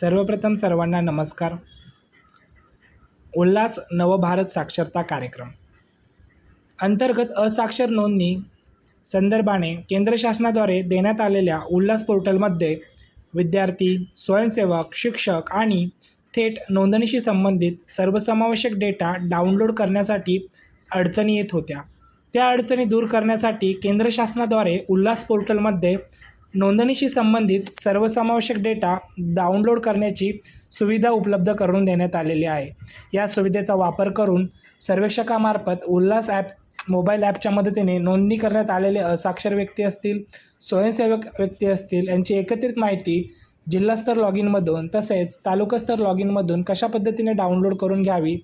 सर्वप्रथम सर्वांना नमस्कार. उल्हास नवभारत साक्षरता कार्यक्रम. अंतर्गत असाक्षर नोंदणी संदर्भाने केंद्र शासनाद्वारे देण्यात आलेल्या उल्हास पोर्टलमध्ये विद्यार्थी स्वयंसेवक शिक्षक आणि थेट नोंदणीशी संबंधित सर्वसमावेशक डेटा डाउनलोड करण्यासाठी अडचणी येत होत्या. त्या अडचणी दूर करण्यासाठी केंद्र शासनाद्वारे उल्हास पोर्टलमध्ये नोंदणीशी संबंधित सर्वसमावेशक डेटा डाउनलोड करण्याची सुविधा उपलब्ध करून देण्यात आलेली आहे. या सुविधेचा वापर करून सर्वेक्षकामार्फत उल्हास ॲप मोबाईल ॲपच्या मदतीने नोंदणी करण्यात आलेले असाक्षर व्यक्ती असतील स्वयंसेवक व्यक्ती असतील यांची एकत्रित माहिती जिल्हास्तर लॉग इनमधून तसेच तालुकास्तर लॉग इनमधून कशा पद्धतीने डाउनलोड करून घ्यावी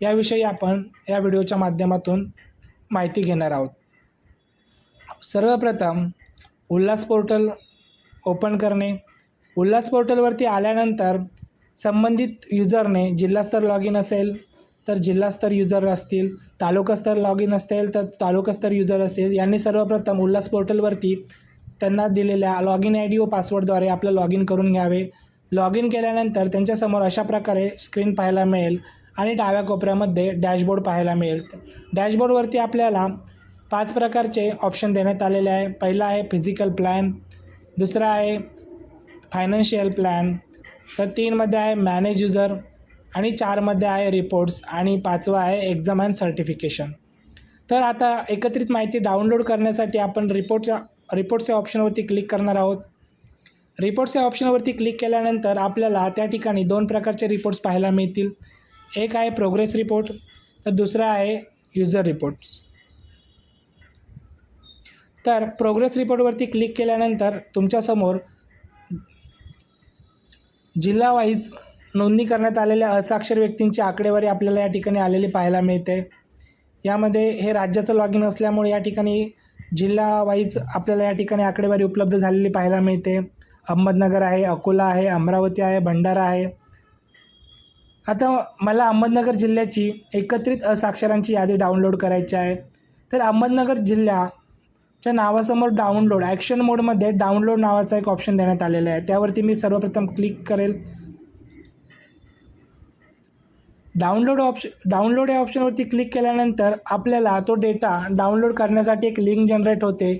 याविषयी आपण या व्हिडिओच्या माध्यमातून माहिती घेणार आहोत. सर्वप्रथम उल्हास पोर्टल ओपन करणे. उल्हास पोर्टलवरती आल्यानंतर संबंधित युजरने जिल्हास्तर लॉग इन असेल तर जिल्हास्तर युजर असतील तालुकास्तर लॉग इन असेल तर तालुकास्तर युजर असेल यांनी सर्वप्रथम उल्हास पोर्टलवरती त्यांना दिलेल्या लॉग इन आय डी व पासवर्डद्वारे आपलं लॉग इन करून घ्यावे. लॉग इन केल्यानंतर त्यांच्यासमोर अशा प्रकारे स्क्रीन पाहायला मिळेल आणि डाव्या कोपऱ्यामध्ये डॅशबोर्ड पाहायला मिळेल. डॅशबोर्डवरती आपल्याला पाच प्रकारचे ऑप्शन देण्यात आलेले आहे. पहिला आहे फिजिकल प्लॅन दुसरा आहे फायनान्शियल प्लॅन तर तीनमध्ये आहे मॅनेज युजर आणि चारमध्ये आहे रिपोर्ट्स आणि पाचवा आहे एक्झाम अँड सर्टिफिकेशन तर आता एकत्रित माहिती डाउनलोड करण्यासाठी आपण रिपोर्टच्या रिपोर्ट्स या ऑप्शनवरती क्लिक करणार आहोत. रिपोर्ट्स या ऑप्शनवरती क्लिक केल्यानंतर आपल्याला त्या ठिकाणी दोन प्रकारचे रिपोर्ट्स पाहायला मिळतील. एक आहे प्रोग्रेस रिपोर्ट तर दुसरा आहे युजर रिपोर्ट्स तर प्रोग्रेस रिपोर्टवरती क्लिक केल्यानंतर तुमच्यासमोर जिल्हावाईज नोंदणी करण्यात आलेल्या असाक्षर व्यक्तींची आकडेवारी आपल्याला या ठिकाणी आलेली पाहायला मिळते. यामध्ये हे राज्याचं लॉग इन असल्यामुळे या ठिकाणी जिल्हावाईज आपल्याला या ठिकाणी आकडेवारी उपलब्ध झालेली पाहायला मिळते. अहमदनगर आहे अकोला आहे अमरावती आहे भंडारा आहे. आता मला अहमदनगर जिल्ह्याची एकत्रित असाक्षरांची यादी डाउनलोड करायची आहे. तर अहमदनगर जिल्हा च्या नावासमोर डाउनलोड ॲक्शन मोडमध्ये डाउनलोड नावाचा एक ऑप्शन देण्यात आलेला आहे. त्यावरती मी सर्वप्रथम क्लिक करेल. डाउनलोड ऑप्शन डाउनलोड या ऑप्शनवरती क्लिक केल्यानंतर आपल्याला तो डेटा डाउनलोड करण्यासाठी एक लिंक जनरेट होते.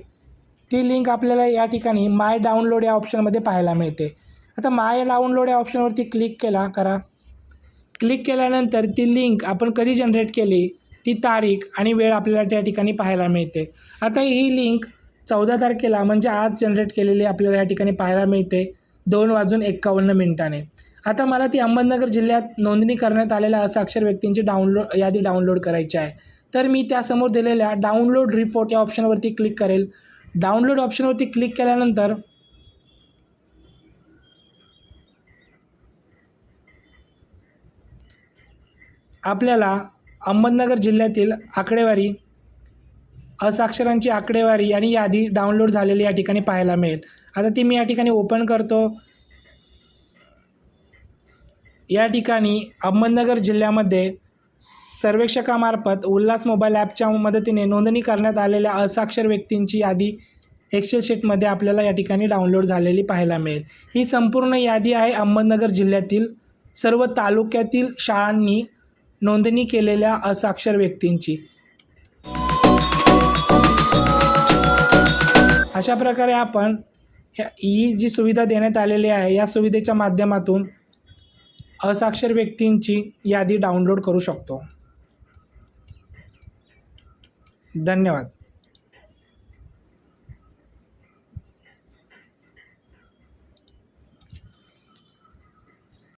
ती लिंक आपल्याला या ठिकाणी माय डाउनलोड या ऑप्शनमध्ये पाहायला मिळते. आता माय डाउनलोड या ऑप्शनवरती क्लिक केला करा. क्लिक केल्यानंतर ती लिंक आपण कधी जनरेट केली? ती तारीख आणि वेळ आपल्याला त्या ठिकाणी पाहायला मिळते. आता ही लिंक चौदा तारखेला म्हणजे आज जनरेट केलेली आपल्याला या ठिकाणी पाहायला मिळते. दोन वाजून एक्कावन्न मिनिटाने. आता मला ती अहमदनगर जिल्ह्यात नोंदणी करण्यात आलेल्या असाक्षर व्यक्तींची डाउनलोड यादी डाउनलोड करायची आहे. तर मी त्यासमोर दिलेल्या डाउनलोड रिपोर्ट या ऑप्शनवरती क्लिक करेल. डाउनलोड ऑप्शनवरती क्लिक केल्यानंतर आपल्याला अहमदनगर जिल्ह्यातील आकडेवारी असाक्षरांची आकडेवारी आणि यादी डाउनलोड झालेली या ठिकाणी पाहायला मिळेल. आता ती मी या ठिकाणी ओपन करतो. या ठिकाणी अहमदनगर जिल्ह्यामध्ये सर्वेक्षकामार्फत उल्हास मोबाईल ॲपच्या मदतीने नोंदणी करण्यात आलेल्या असाक्षर व्यक्तींची यादी एक्सेल शीटमध्ये आपल्याला या ठिकाणी डाउनलोड झालेली पाहायला मिळेल. ही संपूर्ण यादी आहे अहमदनगर जिल्ह्यातील सर्व तालुक्यातील शाळांनी नोंदणी केलेल्या असाक्षर व्यक्तींची. अशा प्रकारे आपण ह्या- ही जी सुविधा देण्यात आलेली आहे या सुविधेच्या माध्यमातून असाक्षर व्यक्तींची यादी डाउनलोड करू शकतो. धन्यवाद.